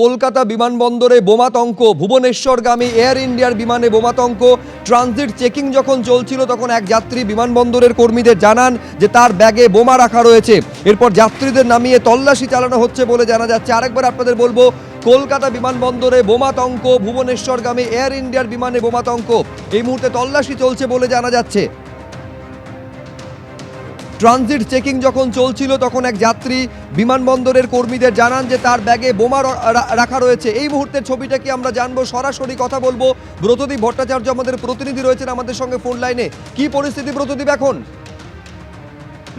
কলকাতা বিমানবন্দরে বোমাতঙ্ক ভুবনেশ্বরগামী এয়ার ইন্ডিয়ার বিমানে বোমাতঙ্ক ট্রানজিট চেকিং যখন চলছিল, তখন এক যাত্রী বিমানবন্দরের কর্মীদের জানান যে তার ব্যাগে বোমা রাখা রয়েছে। এরপর যাত্রীদের নামিয়ে তল্লাশি চালানো হচ্ছে বলে জানা যাচ্ছে। আরেকবার আপনাদের বলব, কলকাতা বিমানবন্দরে বোমাতঙ্ক ভুবনেশ্বরগামী এয়ার ইন্ডিয়ার বিমানে বোমাতঙ্ক এই মুহূর্তে তল্লাশি চলছে বলে জানা যাচ্ছে। ট্রানজিট চেকিং যখন চলছিল, তখন এক যাত্রী বিমানবন্দরের কর্মীদের জানান যে তার ব্যাগে বোমা রাখা রয়েছে। এই মুহূর্তের ছবিটা কি আমরা জানব? সরাসরি কথা বলব। ব্রতদীপ ভট্টাচার্য আমাদের প্রতিনিধি রয়েছেন আমাদের সঙ্গে ফোন লাইনে। কি পরিস্থিতি ব্রতদীপ এখন?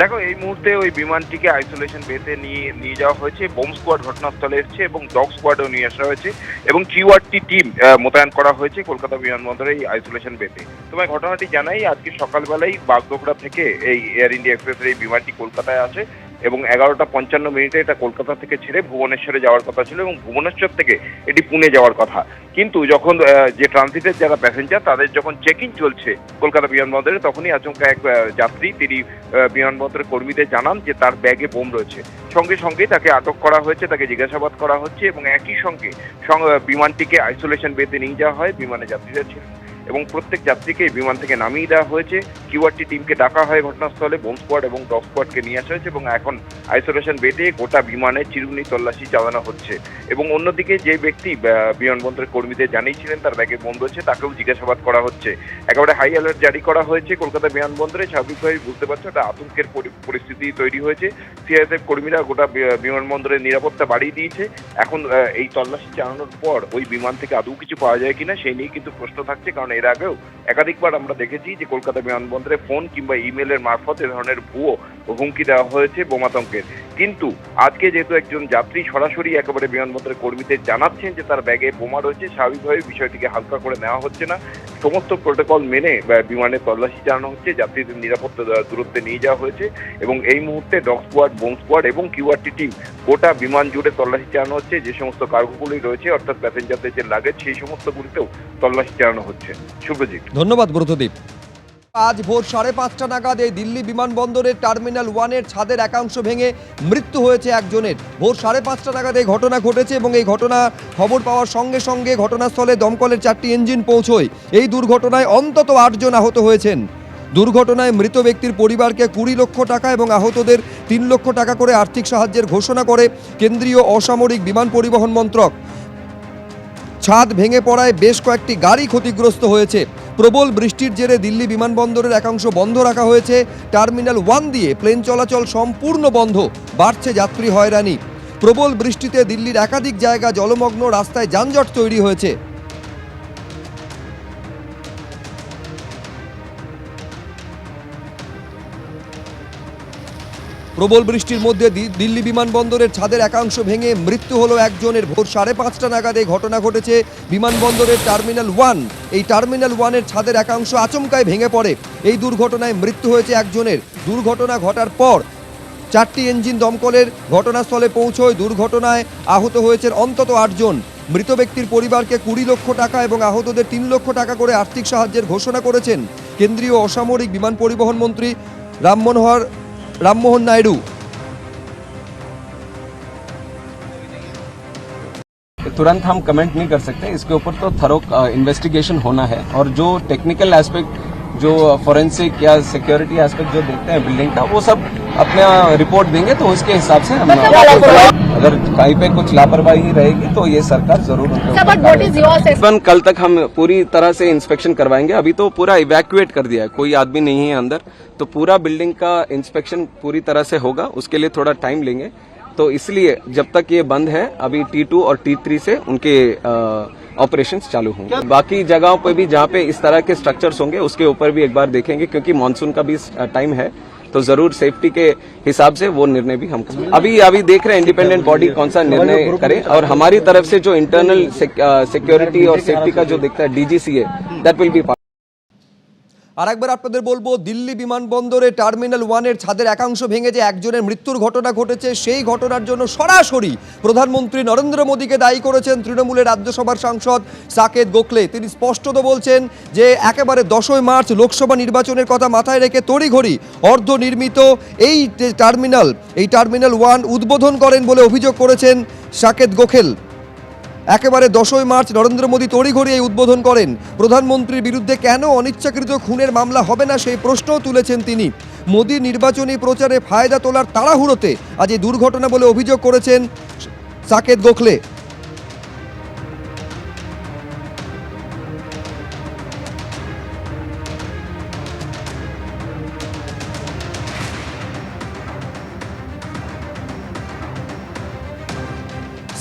দেখো, এই মুহূর্তে ওই বিমানটিকে আইসোলেশন বেতে নিয়ে নিয়ে যাওয়া হয়েছে, বোম স্কোয়াড ঘটনাস্থলে এসছে এবং ডগ স্কোয়াডও নিয়ে আসা হয়েছে এবং কিউআরটি টিম মোতায়েন করা হয়েছে কলকাতা বিমানবন্দরে এই আইসোলেশন বেতে তোমায় ঘটনাটি জানাই, আজকে সকালবেলাই বাগডোগরা থেকে এই এয়ার ইন্ডিয়া এক্সপ্রেসের এই বিমানটি কলকাতায় আসে। এবং এগারোটা পঞ্চান্ন মিনিটে এটা কলকাতা থেকে ছেড়ে ভুবনেশ্বরে যাওয়ার কথা ছিল এবং ভুবনেশ্বর থেকে এটি পুনে যাওয়ার কথা। কিন্তু যখন যে ট্রানজিটের যারা প্যাসেঞ্জার তাদের যখন চেকিং চলছে কলকাতা বিমানবন্দরে তখনই আচমকা এক যাত্রী, তিনি বিমানবন্দরের কর্মীদের জানান যে তার ব্যাগে বোম রয়েছে। সঙ্গে সঙ্গে তাকে আটক করা হয়েছে, তাকে জিজ্ঞাসাবাদ করা হচ্ছে এবং একই সঙ্গে বিমানটিকে আইসোলেশন বেতে নিয়ে যাওয়া হয়, বিমানে যাত্রীরা ছিলেন এবং প্রত্যেক যাত্রীকে বিমান থেকে নামিয়ে দেওয়া হয়েছে। কিউআরটি টিমকে ডাকা হয় ঘটনাস্থলে, বোম স্কোয়াড এবং ডগ স্কোয়াডকে নিয়ে আসা হয়েছে এবং এখন আইসোলেশন বেডে গোটা বিমানে চিরুনি তল্লাশি চালানো হচ্ছে। এবং অন্যদিকে যে ব্যক্তি বিমানবন্দরের কর্মীদের জানিয়েছিলেন, তার ব্যাগে বোম রয়েছে, তাকেও জিজ্ঞাসাবাদ করা হচ্ছে। একেবারে হাই অ্যালার্ট জারি করা হয়েছে কলকাতা বিমানবন্দরে। স্বাভাবিকভাবেই বুঝতে পারছ, একটা আতঙ্কের পরি- পরিস্থিতি তৈরি হয়েছে। সিআইএসএফ কর্মীরা গোটা বিমানবন্দরের নিরাপত্তা বাড়িয়ে দিয়েছে। এখন এই তল্লাশি চালানোর পর ওই বিমান থেকে আদৌ কিছু পাওয়া যায় কিনা, সেই নিয়ে কিন্তু প্রশ্ন থাকছে। কারণ এর আগেও একাধিকবার আমরা দেখেছি যে কলকাতা বিমানবন্দরে ফোন কিংবা ইমেলের মারফত এ ধরনের ভুয়ো হুমকি দেওয়া হয়েছে বোমাতঙ্কের কিন্তু আজকে যেহেতু একজন যাত্রী সরাসরি একেবারে বিমানবন্দরের কর্মীদের জানাচ্ছেন যে তার ব্যাগে বোমা রয়েছে, স্বাভাবিকভাবে বিষয়টিকে হালকা করে নেওয়া হচ্ছে না। সমস্ত প্রোটোকল মেনে বিমানে তল্লাশি চালানো হচ্ছে, যাত্রীদের নিরাপত্তা দূরত্বে নিয়ে যাওয়া হয়েছে এবং এই মুহূর্তে ডগ স্কোয়াড, বোম স্কোয়াড এবং কিউআরটি টিম গোটা বিমান জুড়ে তল্লাশি চালানো হচ্ছে। যে সমস্ত কার্গোগুলি রয়েছে, অর্থাৎ প্যাসেঞ্জারদের যে লাগেজ, সেই সমস্তগুলিতেও তল্লাশি চালানো হচ্ছে। শুভজিৎ ধন্যবাদ ব্রতদীপ আজ ভোর সাড়ে পাঁচটা নাগাদ এই দিল্লি বিমানবন্দরের টার্মিনাল ওয়ানের ছাদের একাংশ ভেঙে মৃত্যু হয়েছে একজনের। ভোর সাড়ে পাঁচটা নাগাদ এই ঘটনা ঘটেছে এবং এই ঘটনা খবর পাওয়ার সঙ্গে সঙ্গে ঘটনাস্থলে দমকলের চারটি ইঞ্জিন পৌঁছয়। এই দুর্ঘটনায় অন্তত আটজন আহত হয়েছেন। দুর্ঘটনায় মৃত ব্যক্তির পরিবারকে কুড়ি লক্ষ টাকা এবং আহতদের তিন লক্ষ টাকা করে আর্থিক সাহায্যের ঘোষণা করে কেন্দ্রীয় অসামরিক বিমান পরিবহন মন্ত্রক। ছাদ ভেঙে পড়ায় বেশ কয়েকটি গাড়ি ক্ষতিগ্রস্ত হয়েছে। প্রবল বৃষ্টির জেরে দিল্লি বিমানবন্দরের একাংশ বন্ধ রাখা হয়েছে। টার্মিনাল ওয়ান দিয়ে প্লেন চলাচল সম্পূর্ণ বন্ধ, বাড়ছে যাত্রী হয়রানি। প্রবল বৃষ্টিতে দিল্লির একাধিক জায়গা জলমগ্ন, রাস্তায় যানজট তৈরি হয়েছে। প্রবল বৃষ্টির মধ্যে দিল্লি বিমানবন্দরের ছাদের একাংশ ভেঙে মৃত্যু হলো একজনের ভোর সাড়ে পাঁচটা নাগাদ এই ঘটনা ঘটেছে বিমানবন্দরের টার্মিনাল ওয়ান। এই টার্মিনাল ওয়ানের ছাদের একাংশ আচমকায় ভেঙে পড়ে। এই দুর্ঘটনায় মৃত্যু হয়েছে একজনের। দুর্ঘটনা ঘটার পর চারটি ইঞ্জিন দমকলের ঘটনাস্থলে পৌঁছয়। দুর্ঘটনায় আহত হয়েছে অন্তত আটজন। মৃত ব্যক্তির পরিবারকে কুড়ি লক্ষ টাকা এবং আহতদের তিন লক্ষ টাকা করে আর্থিক সাহায্যের ঘোষণা করেছেন কেন্দ্রীয় অসামরিক বিমান পরিবহন মন্ত্রী রামমনোহর রামমোহন নাইডু तुरंत हम कमेंट नहीं कर सकते इसके ऊपर तो थरो इन्वेस्टिगेशन होना है और जो टेक्निकल एस्पेक्ट जो फोरेंसिक या सिक्योरिटी एस्पेक्ट जो देखते हैं बिल्डिंग का वो सब अपना रिपोर्ट देंगे तो उसके हिसाब से हम अगर कहीं पे कुछ लापरवाही रहेगी तो ये सरकार ज़रूर? तकरीबन कल तक हम पूरी तरह से इंस्पेक्शन करवाएँगे। अभी तो पूरा इवैक्यूएट कर दिया है। कोई आदमी नहीं है अंदर। तो पूरा बिल्डिंग का इंस्पेक्शन पूरी तरह से होगा। उसके लिए थोड़ा टाइम लेंगे। तो इसलिए जब तक ये बंद है अभी टी टू और टी थ्री से उनके ऑपरेशन चालू होंगे। बाकी जगहों पर भी जहाँ पे इस तरह के स्ट्रक्चर्स होंगे, उसके ऊपर भी एक बार देखेंगे, क्योंकि मानसून का भी टाइम है तो ज़रूर सेफ्टी के हिसाब से वो निर्णय भी हम अभी अभी देख रहे हैं इंडिपेंडेंट बॉडी कौन सा निर्णय करे, और हमारी तरफ़ से जो इंटरनल सिक्योरिटी और सेफ्टी का जो देखता है डीजीसीए दैट विल बी আর একবার আপনাদের বলব, দিল্লি বিমানবন্দরে টার্মিনাল ওয়ানের ছাদের একাংশ ভেঙে যে একজনের মৃত্যুর ঘটনা ঘটেছে, সেই ঘটনার জন্য সরাসরি প্রধানমন্ত্রী নরেন্দ্র মোদীকে দায়ী করেছেন তৃণমূলের রাজ্যসভার সাংসদ সাকেত গোখলে। তিনি স্পষ্টত বলছেন যে, একেবারে দশই মার্চ লোকসভা নির্বাচনের কথা মাথায় রেখে তড়িঘড়ি অর্ধ নির্মিত এই টার্মিনাল এই টার্মিনাল ওয়ান উদ্বোধন করেন বলে অভিযোগ করেছেন সাকেত গোখেল। একেবারে দশই মার্চ নরেন্দ্র মোদী তড়িঘড়ি এই উদ্বোধন করেন। প্রধানমন্ত্রীর বিরুদ্ধে কেন অনিচ্ছাকৃত খুনের মামলা হবে না সেই প্রশ্নও তুলেছেন তিনি। মোদীর নির্বাচনী প্রচারে ফায়দা তোলার তাড়াহুড়োতে আজ এই দুর্ঘটনা বলে অভিযোগ করেছেন সাকেত গোখলে।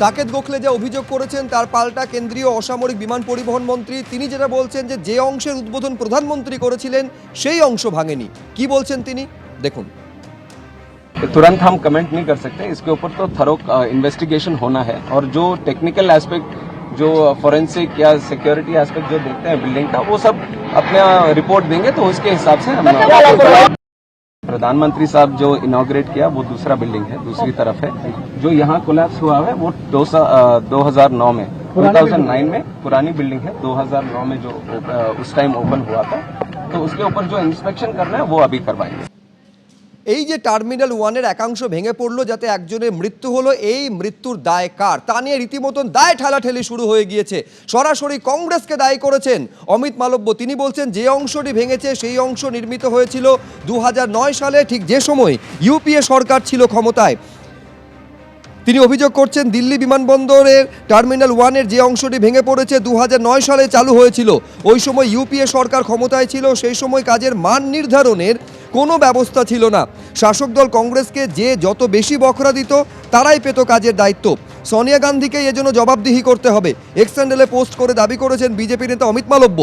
সাকেত গোখলে যা অভিযোগ করেছেন তার পাল্টা কেন্দ্রীয় অসামরিক বিমান পরিবহন মন্ত্রী তিনি যেটা বলছেন যে যে অংশের উদ্বোধন প্রধানমন্ত্রী করেছিলেন সেই অংশ ভাঙেনি কি বলছেন তিনি দেখুন तुरंत हम कमेंट नहीं कर सकते इसके ऊपर तो थरो इन्वेस्टिगेशन होना है और जो टेक्निकल एस्पेक्ट जो फॉरेंसिक या सिक्योरिटी एस्पेक्ट जो देखते हैं बिल्डिंग का वो सब अपना रिपोर्ट देंगे तो उसके हिसाब से हम प्रधानमंत्री साहब जो इनोग्रेट किया वो दूसरा बिल्डिंग है दूसरी तरफ़ है। जो यहाँ कोलैप्स हुआ है वो दो हज़ार नौ में 2009 में पुरानी बिल्डिंग है 2009 में जो उस टाइम ओपन हुआ था। तो उसके ऊपर जो इंस्पेक्शन करना है वो अभी करवाएँगे। এই যে টার্মিনাল ওয়ানের একাংশ ভেঙে পড়ল যাতে একজনের মৃত্যু হলো, এই মৃত্যুর দায় কার? তা নিয়ে রীতিমতন দায় ঠেলাঠেলি শুরু হয়ে গিয়েছে। সরাসরি কংগ্রেসকে দায়ী করেছেন অমিত মালব্য। তিনি বলছেন, যে অংশটি ভেঙেছে, সেই অংশ নির্মিত হয়েছিল দু হাজার নয় সালে, ঠিক যে সময় ইউপিএ সরকার ছিল ক্ষমতায়। তিনি অভিযোগ করছেন, দিল্লি বিমানবন্দরের টার্মিনাল ওয়ানের যে অংশটি ভেঙে পড়েছে দু হাজার নয় সালে চালু হয়েছিল। ওই সময় ইউপিএ সরকার ক্ষমতায় ছিল, সেই সময় কাজের মান নির্ধারণের কোনো ব্যবস্থা ছিল না। শাসক দল কংগ্রেসকে যে যত বেশি বখরা দিত, তারাই পেত কাজের দায়িত্ব। সোনিয়া গান্ধীকে এজন্য জবাবদিহি করতে হবে। এক্সট্যান্ডেলে পোস্ট করে দাবি করেছেন বিজেপি নেতা অমিত মালব্য।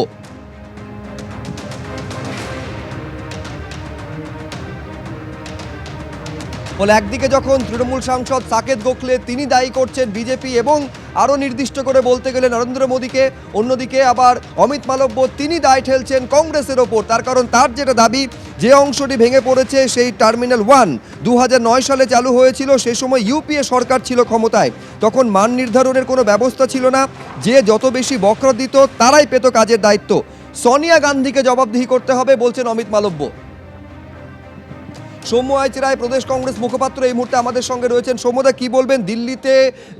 বলে একদিকে যখন তৃণমূল সাংসদ সাকেত গোখলে, তিনি দায়ী করছেন বিজেপি এবং আরও নির্দিষ্ট করে বলতে গেলে নরেন্দ্র মোদীকে, অন্যদিকে আবার অমিত মালব্য, তিনি দায় ঠেলছেন কংগ্রেসের ওপর। তার কারণ তার যেটা দাবি যে অংশটি ভেঙে পড়েছে সেই টার্মিনাল ওয়ান। দু হাজার নয় সালে চালু হয়েছিল, সে সময় ইউপিএ সরকার ছিল ক্ষমতায়। তখন মান নির্ধারণের কোনো ব্যবস্থা ছিল না। যে যত বেশি বকরা দিত, তারাই পেত কাজের দায়িত্ব। সোনিয়া গান্ধীকে জবাবদিহি করতে হবে বলছেন অমিত মালব্য। সৌম্য আইচ রায়, প্রদেশ কংগ্রেস মুখপাত্র এই মুহূর্তে আমাদের সঙ্গে রয়েছেন। সৌম্যদা কি বলবেন? দিল্লিতে,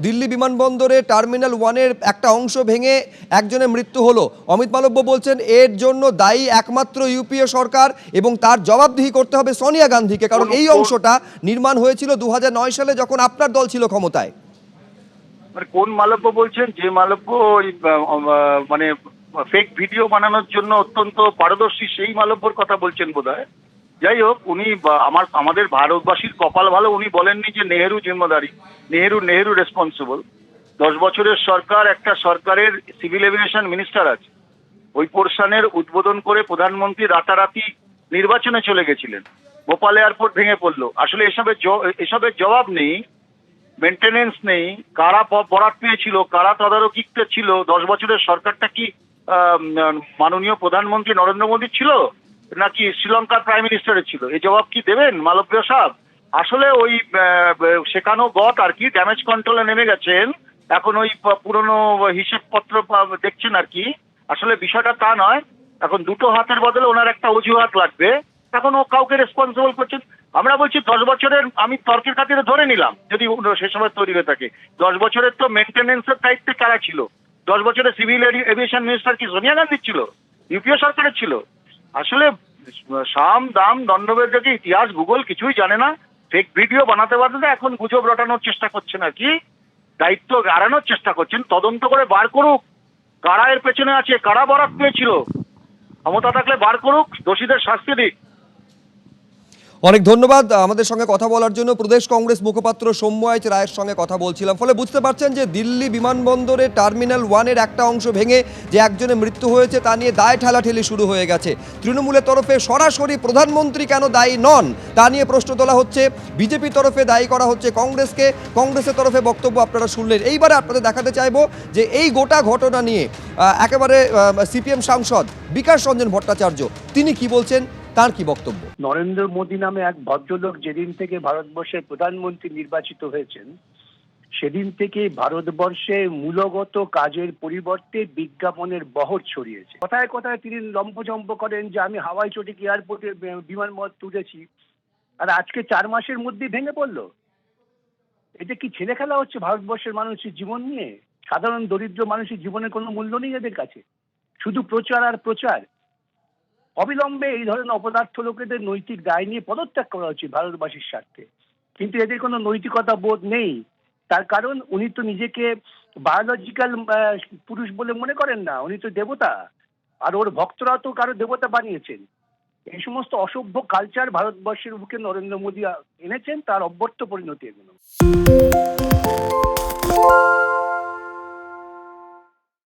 দিল্লি বিমানবন্দরে টার্মিনাল ওয়ানের একটা অংশ ভেঙে একজনের মৃত্যু হলো। অমিত মালব্য বলছেন, এর জন্য দায়ী একমাত্র ইউপিএ সরকার এবং তার জবাবদিহি করতে হবে সোনিয়া গান্ধীকে, কারণ এই অংশটা নির্মাণ হয়েছিল দু হাজার নয় সালে যখন আপনার দল ছিল ক্ষমতায়। মানে কোন মালব্য বলছেন? যে মালব্য ওই মানে ফেক ভিডিও বানানোর জন্য অত্যন্ত পারদর্শী সেই মালব্যর কথা বলছেন বোধহয়? যাই হোক, উনি আমার, আমাদের ভারতবাসীর কপাল ভালো, উনি বলেননি যে নেহেরু জিম্মেদারি। নেহেরু নেহেরু রেসপন্সিবল দশ বছরের সরকার, একটা সরকারের সিভিল এভিয়েশন মিনিস্টার আছে। ওই পোর্শনের উদ্বোধন করে প্রধানমন্ত্রী রাতারাতি নির্বাচনে চলে গেছিলেন। ভোপাল এয়ারপোর্ট ভেঙে পড়ল। আসলে এসবের এসবের জবাব নেই মেনটেনেন্স নেই। কারা বরাত পেয়েছিল, কারা তদারকিতে ছিল, দশ বছরের সরকারটা কি মাননীয় প্রধানমন্ত্রী নরেন্দ্র মোদী ছিল? নাকি শ্রীলঙ্কার প্রাইম মিনিস্টারের ছিল? এই জবাব কি দেবেন, মালব্য সাহেব? আসলে ওই শেখানো গত আর কি ড্যামেজ কন্ট্রোলে নেমে গেছেন। এখন ওই পুরনো হিসেবপত্র দেখছেন আর কি। আসলে বিষয়টা তা নয়। এখন দুটো হাতের বদলে ওনার একটা অজুহাত লাগবে। এখন ও কাউকে রেসপন্সিবল করছেন। আমরা বলছি দশ বছরের, আমি তর্কের খাতিরে ধরে নিলাম, যদি সে সময় তৈরি হয়ে থাকে। দশ বছরের তো মেনটেনেন্সের দায়িত্বে কারা ছিল? দশ বছরের সিভিল এভিয়েশন মিনিস্টার কি সোনিয়া গান্ধী ছিল? ইউপিএ সরকারের ছিল? আসলে, সাম, দাম দণ্ডবের দণ্ডবেদকে ইতিহাস ভূগোল কিছুই জানে না ফেক ভিডিও বানাতে বানাতে এখন গুজব রটানোর চেষ্টা করছে নাকি? দায়িত্ব এড়ানোর চেষ্টা করছেন, তদন্ত করে বার করুক। কারা এর পেছনে আছে? কারা বরাত পেয়েছিল? ক্ষমতা থাকলে বার করুক, দোষীদের শাস্তি দিক। অনেক ধন্যবাদ। আমাদের সঙ্গে কথা বলার জন্য প্রদেশ কংগ্রেস মুখপাত্র সৌম্য আইচ রায়ের সঙ্গে কথা বলছিলাম। ফলে বুঝতে পারছেন যে দিল্লি বিমানবন্দরে টার্মিনাল ওয়ানের একটা অংশ ভেঙে যে একজনের মৃত্যু হয়েছে, তা নিয়ে দায় ঠেলাঠেলি শুরু হয়ে গেছে। তৃণমূলের তরফে সরাসরি প্রধানমন্ত্রী কেন দায়ী নন, তা নিয়ে প্রশ্ন তোলা হচ্ছে। বিজেপির তরফে দায়ী করা হচ্ছে কংগ্রেসকে। কংগ্রেসের তরফে বক্তব্য আপনারা শুনলেন। এইবারে আপনাদের দেখাতে চাইব যে এই গোটা ঘটনা নিয়ে একেবারে সিপিএম সাংসদ বিকাশ রঞ্জন ভট্টাচার্য, তিনি কি বলছেন? তার কি বক্তব্য? নরেন্দ্র মোদী নামে এক ভদ্রলোক যেদিন থেকে ভারতবর্ষের প্রধানমন্ত্রী নির্বাচিত হয়েছেন, সেদিন থেকে ভারতবর্ষে মূলগত কাজের পরিবর্তে বিজ্ঞাপনের বহর ছড়িয়েছে। কথায় কথায় তিনি লম্পজম্প করেন যে, আমি হাওয়াই চটিক এয়ারপোর্টে বিমান তুলেছি। আর আজকে চার মাসের মধ্যে ভেঙে পড়ল। এটা কি ছেলে খেলা হচ্ছে ভারতবর্ষের মানুষের জীবন নিয়ে? সাধারণ দরিদ্র মানুষের জীবনের কোনো মূল্য নেই এদের কাছে। শুধু প্রচার আর প্রচার। অবিলম্বে এই ধরনের অপদার্থ লোকেদের নৈতিক দায় নিয়ে পদত্যাগ করা উচিত ভারতবাসীর স্বার্থে। কিন্তু এদের কোনো নৈতিকতা বোধ নেই। তার কারণ উনি তো নিজেকে বায়োলজিক্যাল পুরুষ বলে মনে করেন না, উনি তো দেবতা। আর ওর ভক্তরা তো কারও দেবতা বানিয়েছেন। এই সমস্ত অসভ্য কালচার ভারতবর্ষের বুকে নরেন্দ্র মোদী এনেছেন, তার অব্যর্থ পরিণতি এগুলো।